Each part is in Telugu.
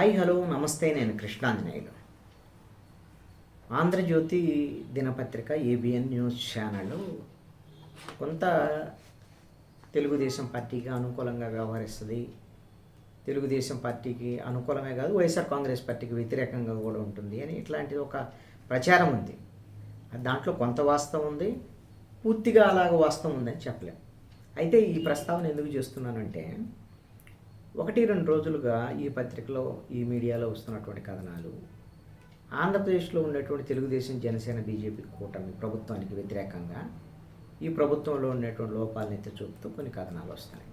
హాయ్ హలో నమస్తే నేను కృష్ణాంజనేయులు. ఆంధ్రజ్యోతి దినపత్రిక ఏబిఎన్ న్యూస్ ఛానల్ కొంత తెలుగుదేశం పార్టీకి అనుకూలంగా వ్యవహరిస్తుంది. తెలుగుదేశం పార్టీకి అనుకూలమే కాదు వైఎస్ఆర్ కాంగ్రెస్ పార్టీకి వ్యతిరేకంగా కూడా ఉంటుంది అని ఇట్లాంటిది ఒక ప్రచారం ఉంది. దాంట్లో కొంత వాస్తవం ఉంది పూర్తిగా అలాగ వాస్తవం ఉందని చెప్పలేం. అయితే ఈ ప్రస్తావన ఎందుకు చేస్తున్నానంటే ఒకటి రెండు రోజులుగా ఈ పత్రికలో ఈ మీడియాలో వస్తున్నటువంటి కథనాలు. ఆంధ్రప్రదేశ్లో ఉన్నటువంటి తెలుగుదేశం జనసేన బీజేపీ కూటమి ప్రభుత్వానికి వ్యతిరేకంగా ఈ ప్రభుత్వంలో ఉన్నటువంటి లోపాలను ఎత్తి చూపుతూ కొన్ని కథనాలు వస్తున్నాయి.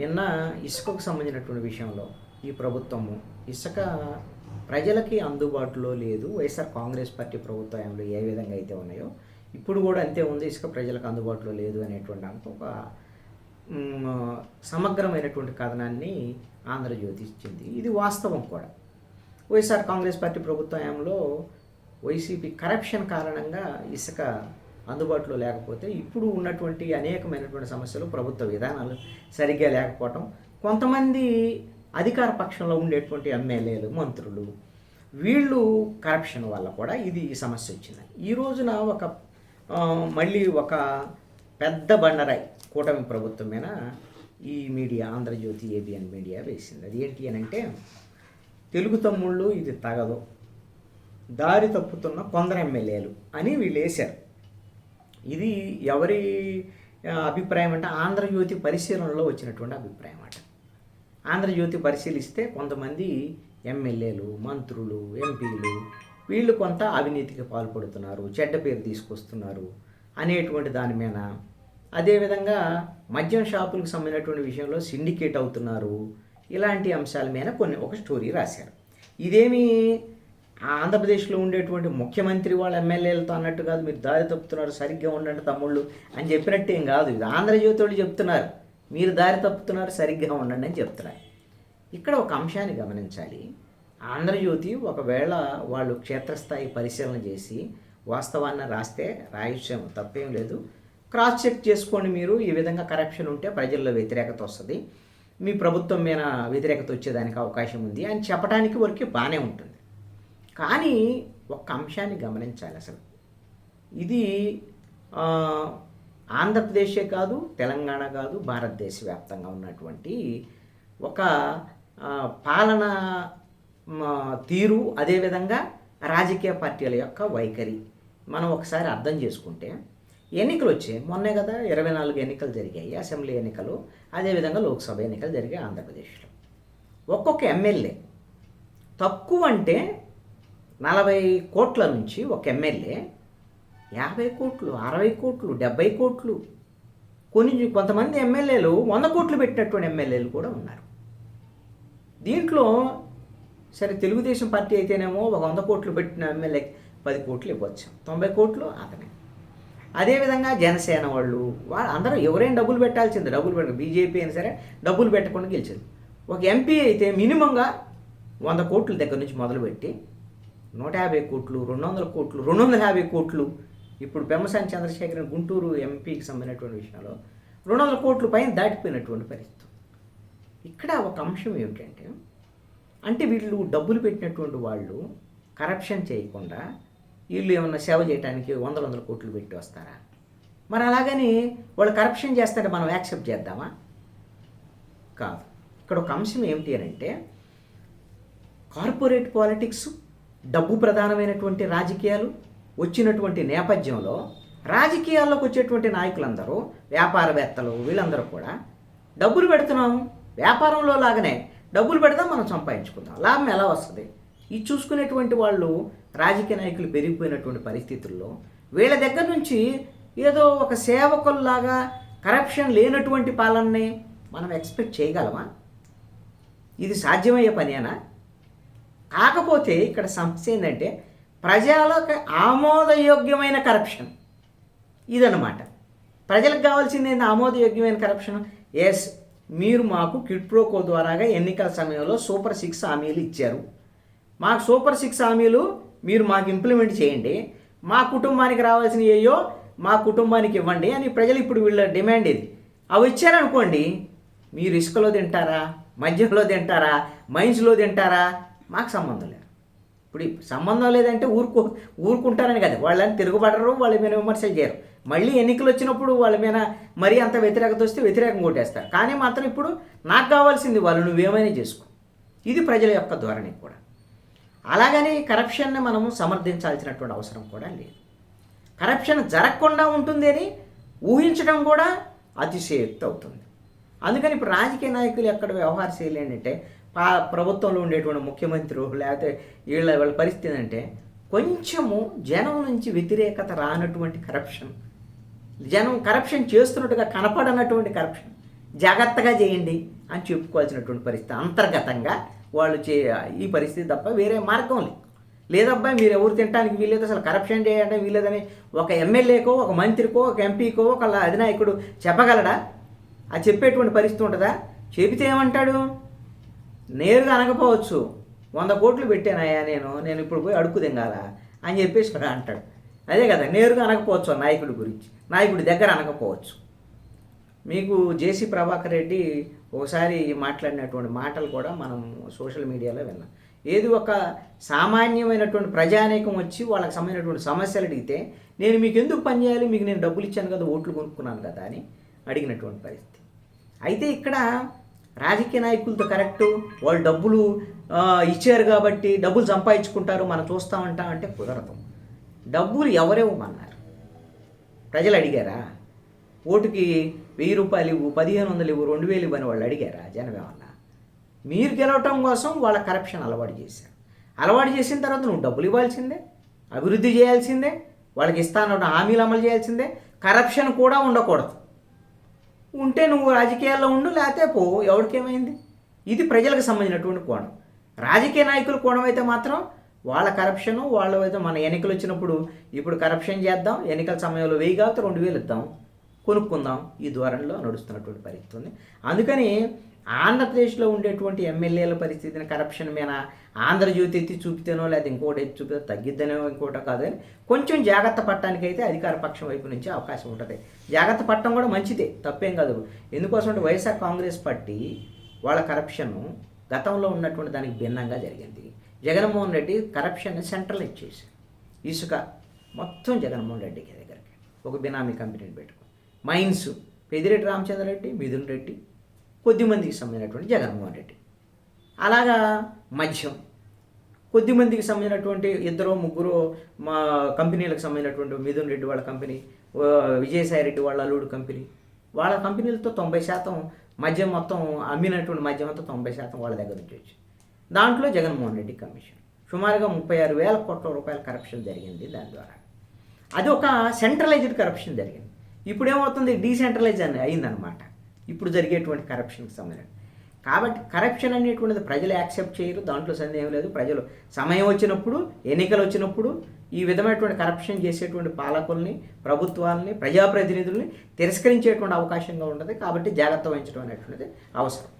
నిన్న ఇసుకకు సంబంధించినటువంటి విషయంలో ఈ ప్రభుత్వము ఇసుక ప్రజలకి అందుబాటులో లేదు. వైఎస్ఆర్ కాంగ్రెస్ పార్టీ ప్రభుత్వంలో ఏ విధంగా అయితే ఉన్నాయో ఇప్పుడు కూడా అంతే ఉంది. ఇసుక ప్రజలకు అందుబాటులో లేదు అనేటువంటి దానికి ఒక సమగ్రమైనటువంటి కథనాన్ని ఆంధ్రజ్యోతి ఇచ్చింది. ఇది వాస్తవం కూడా. వైఎస్ఆర్ కాంగ్రెస్ పార్టీ ప్రభుత్వంలో వైసీపీ కరప్షన్ కారణంగా ఇసుక అందుబాటులో లేకపోతే ఇప్పుడు ఉన్నటువంటి అనేకమైనటువంటి సమస్యలు ప్రభుత్వ విధానాలు సరిగ్గా లేకపోవటం కొంతమంది అధికార పక్షంలో ఉండేటువంటి ఎమ్మెల్యేలు మంత్రులు వీళ్ళు కరప్షన్ వల్ల కూడా ఇది ఈ సమస్య వచ్చింది. ఈ రోజున ఒక మళ్ళీ ఒక పెద్ద బండరాయి కూటమి ప్రభుత్వం మీద ఈ మీడియా ఆంధ్రజ్యోతి ఏబిఎన్ మీడియా వేసింది. అది ఏంటి అని అంటే తెలుగు తమ్ముళ్ళు ఇది తగదు. దారి తప్పుతున్న కొందరు ఎమ్మెల్యేలు అని వీళ్ళు వేశారు. ఇది ఎవరి అభిప్రాయం అంటే ఆంధ్రజ్యోతి పరిశీలనలో వచ్చినటువంటి అభిప్రాయం అట. ఆంధ్రజ్యోతి పరిశీలిస్తే కొంతమంది ఎమ్మెల్యేలు మంత్రులు ఎంపీలు వీళ్ళు కొంత అవినీతికి పాల్పడుతున్నారు చెడ్డ పేరు తీసుకొస్తున్నారు అనేటువంటి దాని మీద అదేవిధంగా మద్యం షాపులకు సంబంధించినటువంటి విషయంలో సిండికేట్ అవుతున్నారు. ఇలాంటి అంశాల మీద కొన్ని ఒక స్టోరీ రాశారు. ఇదేమి ఆంధ్రప్రదేశ్లో ఉండేటువంటి ముఖ్యమంత్రి వాళ్ళ ఎమ్మెల్యేలతో అన్నట్టు కాదు మీరు దారి తప్పుతున్నారు సరిగ్గా ఉండండి తమ్ముళ్ళు అని చెప్పినట్టు ఏం కాదు. ఇది ఆంధ్రజ్యోతి వాళ్ళు చెప్తున్నారు. మీరు దారి తప్పుతున్నారు సరిగ్గా ఉండండి అని చెప్తున్నారు. ఇక్కడ ఒక అంశాన్ని గమనించాలి. ఆంధ్రజ్యోతి ఒకవేళ వాళ్ళు క్షేత్రస్థాయి పరిశీలన చేసి వాస్తవాన్ని రాస్తే రాయొచ్చాము తప్పేం లేదు. క్రాస్ చెక్ చేసుకోండి మీరు. ఈ విధంగా కరప్షన్ ఉంటే ప్రజల్లో వ్యతిరేకత వస్తుంది. మీ ప్రభుత్వం మీద వ్యతిరేకత వచ్చేదానికి అవకాశం ఉంది అని చెప్పడానికి వరకు బాగానే ఉంటుంది. కానీ ఒక్క అంశాన్ని గమనించాలి అసలు. ఇది ఆంధ్రప్రదేశే కాదు తెలంగాణ కాదు భారతదేశ వ్యాప్తంగా ఉన్నటువంటి ఒక పాలన తీరు అదేవిధంగా రాజకీయ పార్టీల యొక్క వైఖరి మనం ఒకసారి అర్థం చేసుకుంటే ఎన్నికలు వచ్చాయి మొన్నే కదా ఇరవై నాలుగు ఎన్నికలు జరిగాయి అసెంబ్లీ ఎన్నికలు అదేవిధంగా లోక్సభ ఎన్నికలు జరిగాయి ఆంధ్రప్రదేశ్లో. ఒక్కొక్క ఎమ్మెల్యే తక్కువ అంటే నలభై కోట్ల నుంచి ఒక ఎమ్మెల్యే యాభై కోట్లు అరవై కోట్లు డెబ్బై కోట్లు కొన్ని కొంతమంది ఎమ్మెల్యేలు వంద కోట్లు పెట్టినటువంటి ఎమ్మెల్యేలు కూడా ఉన్నారు. దీంట్లో సరే తెలుగుదేశం పార్టీ అయితేనేమో ఒక వంద కోట్లు పెట్టిన ఎమ్మెల్యే పది కోట్లు ఇవ్వచ్చు. తొంభై కోట్లు అతనే అదేవిధంగా జనసేన వాళ్ళు వాళ్ళు అందరూ ఎవరైనా డబ్బులు పెట్టాల్సింది. డబ్బులు పెట్ట బీజేపీ అయినా సరే డబ్బులు పెట్టకుండా గెలిచింది. ఒక ఎంపీ అయితే మినిమంగా వంద కోట్ల దగ్గర నుంచి మొదలుపెట్టి నూట యాభై కోట్లు రెండు వందల కోట్లు రెండు వందల యాభై కోట్లు ఇప్పుడు పెమ్మసాని చంద్రశేఖరన్ గుంటూరు ఎంపీకి సంబంధించినటువంటి విషయంలో రెండు వందల కోట్ల పైన దాటిపోయినటువంటి పరిస్థితి. ఇక్కడ ఒక అంశం ఏమిటంటే అంటే వీళ్ళు డబ్బులు పెట్టినటువంటి వాళ్ళు కరప్షన్ చేయకుండా వీళ్ళు ఏమన్నా సేవ చేయడానికి వందల వందల కోట్లు పెట్టి వస్తారా? మరి అలాగని వాళ్ళు కరప్షన్ చేస్తారంటే మనం యాక్సెప్ట్ చేద్దామా? కాదు. ఇక్కడ ఒక అంశం ఏమిటి అని అంటే కార్పొరేట్ పాలిటిక్స్ డబ్బు ప్రధానమైనటువంటి రాజకీయాలు వచ్చినటువంటి నేపథ్యంలో రాజకీయాల్లోకి వచ్చేటువంటి నాయకులందరూ వ్యాపారవేత్తలు వీళ్ళందరూ కూడా డబ్బులు పెడుతున్నాం వ్యాపారంలో లాగానే డబ్బులు పెడదాం మనం సంపాదించుకుందాం. లాభం ఎలా వస్తుంది? ఇది చూసుకునేటువంటి వాళ్ళు రాజకీయ నాయకులు పెరిగిపోయినటువంటి పరిస్థితుల్లో వీళ్ళ దగ్గర నుంచి ఏదో ఒక సేవకుల్లాగా కరప్షన్ లేనటువంటి పాలనని మనం ఎక్స్పెక్ట్ చేయగలమా? ఇది సాధ్యమయ్యే పనేనా? కాకపోతే ఇక్కడ సమస్య ఏంటంటే ప్రజలకు ఆమోదయోగ్యమైన కరప్షన్ ఇదనమాట ప్రజలకు కావాల్సింది ఏంటి ఆమోదయోగ్యమైన కరప్షన్ ఎస్ మీరు మాకు కిడ్ప్రోకో ద్వారాగా ఎన్నికల సమయంలో సూపర్ సిక్స్ హామీలు ఇచ్చారు. మాకు సూపర్ సిక్స్ హామీలు మీరు మాకు ఇంప్లిమెంట్ చేయండి. మా కుటుంబానికి రావాల్సిన ఏయో మా కుటుంబానికి ఇవ్వండి అని ప్రజలు ఇప్పుడు వీళ్ళ డిమాండ్ ఇది. అవి ఇచ్చారనుకోండి మీరు ఇసుకలో తింటారా? మద్యంలో తింటారా? మైన్స్లో తింటారా? మాకు సంబంధం లేదు. ఇప్పుడు సంబంధం లేదంటే ఊరుకు ఊరుకుంటారని కదా. వాళ్ళని తిరుగుబడరు వాళ్ళ మీద విమర్శలు చేయరు. మళ్ళీ ఎన్నికలు వచ్చినప్పుడు వాళ్ళ మీద మరీ అంత వ్యతిరేకత వస్తే వ్యతిరేకం కొట్టేస్తారు. కానీ మాత్రం ఇప్పుడు నాకు కావాల్సింది వాళ్ళు నువ్వేమైనా చేసుకో. ఇది ప్రజల యొక్క ధోరణి కూడా. అలాగని కరప్షన్ని మనము సమర్థించాల్సినటువంటి అవసరం కూడా లేదు. కరప్షన్ జరగకుండా ఉంటుంది అని ఊహించడం కూడా అతిశయోక్తి అవుతుంది. అందుకని ఇప్పుడు రాజకీయ నాయకులు ఎక్కడ వ్యవహార శైలి ఏంటంటే పా ప్రభుత్వంలో ఉండేటువంటి ముఖ్యమంత్రులు లేకపోతే వీళ్ళ వాళ్ళ పరిస్థితి అంటే కొంచెము జనం నుంచి వ్యతిరేకత రానటువంటి కరప్షన్ జనం కరప్షన్ చేస్తున్నట్టుగా కనపడనటువంటి కరప్షన్ జాగ్రత్తగా చేయండి అని చెప్పుకోవాల్సినటువంటి పరిస్థితి అంతర్గతంగా వాళ్ళు చే ఈ పరిస్థితి తప్ప వేరే మార్గం లేదు. లేదబ్బా మీరు ఎవరు తినడానికి వీలేదు అసలు కరప్షన్ చేయంటే వీలేదని ఒక ఎమ్మెల్యేకో ఒక మంత్రికో ఒక ఎంపీకో ఒక అధినాయకుడు చెప్పగలడా? అది చెప్పేటువంటి పరిస్థితి ఉంటుందా? చెబితే ఏమంటాడు? నేరుగా అనకపోవచ్చు. వంద కోట్లు పెట్టానయ్యా నేను నేను ఇప్పుడు పోయి అడుక్కు తింగాల అని చెప్పేసి కూడా అంటాడు. అదే కదా నేరుగా అనకపోవచ్చు నాయకుడి గురించి. నాయకుడి దగ్గర అనకపోవచ్చు. మీకు జేసీ ప్రభాకర్ రెడ్డి ఒకసారి మాట్లాడినటువంటి మాటలు కూడా మనం సోషల్ మీడియాలో విన్నాం. ఏది ఒక సామాన్యమైనటువంటి ప్రజానేకం వచ్చి వాళ్ళకి సంబంధించినటువంటి సమస్యలు అడిగితే నేను మీకు ఎందుకు పని చేయాలి? మీకు నేను డబ్బులు ఇచ్చాను కదా ఓట్లు కొనుక్కున్నాను కదా అని అడిగినటువంటి పరిస్థితి. అయితే ఇక్కడ రాజకీయ నాయకులతో కరెక్టు వాళ్ళు డబ్బులు ఇచ్చారు కాబట్టి డబ్బులు సంపాదించుకుంటారు మనం చూస్తామంటాం అంటే కుదరదు. డబ్బులు ఎవరేమన్నారు ప్రజలు అడిగారా? ఓటుకి వెయ్యి రూపాయలు ఇవ్వు పదిహేను వందలు ఇవ్వు రెండు వేలు ఇవ్వని వాళ్ళు అడిగారా? జనం ఏమన్నా? మీరు గెలవటం కోసం వాళ్ళ కరప్షన్ అలవాటు చేశారు. అలవాటు చేసిన తర్వాత నువ్వు డబ్బులు ఇవ్వాల్సిందే అభివృద్ధి చేయాల్సిందే వాళ్ళకి ఇస్తానన్న హామీలు అమలు చేయాల్సిందే కరప్షన్ కూడా ఉండకూడదు. ఉంటే నువ్వు రాజకీయాల్లో ఉండు లేకపోతే పో ఎవరికేమైంది? ఇది ప్రజలకు సంబంధించినటువంటి కోణం. రాజకీయ నాయకుల కోణం అయితే మాత్రం వాళ్ళ కరప్షన్ వాళ్ళ అయితే మన ఎన్నికలు వచ్చినప్పుడు ఇప్పుడు కరప్షన్ చేద్దాం ఎన్నికల సమయంలో వెయ్యి కాబట్టి రెండు వేలు ఇద్దాం. కొనుక్కుందాం ఈ ధోరణిలో నడుస్తున్నటువంటి పరిస్థితి ఉంది. అందుకని ఆంధ్రప్రదేశ్లో ఉండేటువంటి ఎమ్మెల్యేల పరిస్థితిని కరప్షన్ మీద ఆంధ్రజ్యోతి ఎత్తి చూపితేనో లేదా ఇంకోటి ఎత్తి చూపితే తగ్గిద్దనో ఇంకోటో కాదు అని కొంచెం జాగ్రత్త పట్టడానికి అయితే అధికార పక్షం వైపు నుంచి అవకాశం ఉంటుంది. జాగ్రత్త పట్టడం కూడా మంచిదే తప్పేం కాదు. ఎందుకోసం అంటే వైఎస్ఆర్ కాంగ్రెస్ పార్టీ వాళ్ళ కరప్షన్ గతంలో ఉన్నటువంటి దానికి భిన్నంగా జరిగింది. జగన్మోహన్ రెడ్డి కరప్షన్ని సెంట్రలైజ్ ఇచ్చేసి ఇసుక మొత్తం జగన్మోహన్ రెడ్డికి దగ్గరికి. ఒక బినామీ కంపెనీని పెట్టుకో మైన్స్ పెదిరెడ్డి రామచంద్రరెడ్డి మిథున్ రెడ్డి కొద్దిమందికి సంబంధించినటువంటి జగన్మోహన్ రెడ్డి. అలాగా మద్యం. కొద్దిమందికి సంబంధించినటువంటి ఇద్దరు ముగ్గురు మా కంపెనీలకు సంబంధించినటువంటి మిథున్ రెడ్డి వాళ్ళ కంపెనీ విజయసాయి రెడ్డి వాళ్ళ అల్లుడు కంపెనీ వాళ్ళ కంపెనీలతో తొంభై శాతం మద్యం మొత్తం అమ్మినటువంటి మద్యం అంతా తొంభై శాతం వాళ్ళ దగ్గర నుంచి వచ్చి. దాంట్లో జగన్మోహన్ రెడ్డి కమిషన్. సుమారుగా ముప్పై ఆరు వేల కోట్ల రూపాయల కరప్షన్ జరిగింది దాని ద్వారా. అది ఒక సెంట్రలైజ్డ్ కరప్షన్ జరిగింది. ఇప్పుడు ఏమవుతుంది డీసెంట్రలైజ్ అని అయిందనమాట. ఇప్పుడు జరిగేటువంటి కరప్షన్కి సంబంధించి. కాబట్టి కరప్షన్ అనేటువంటిది ప్రజలు యాక్సెప్ట్ చేయరు దాంట్లో సందేహం లేదు. ప్రజలు సమయం వచ్చినప్పుడు ఎన్నికలు వచ్చినప్పుడు ఈ విధమైనటువంటి కరప్షన్ చేసేటువంటి పాలకుల్ని ప్రభుత్వాలని ప్రజాప్రతినిధుల్ని తిరస్కరించేటువంటి అవకాశంగా ఉంటుంది. కాబట్టి జాగ్రత్త వహించడం అనేటువంటిది అవసరం.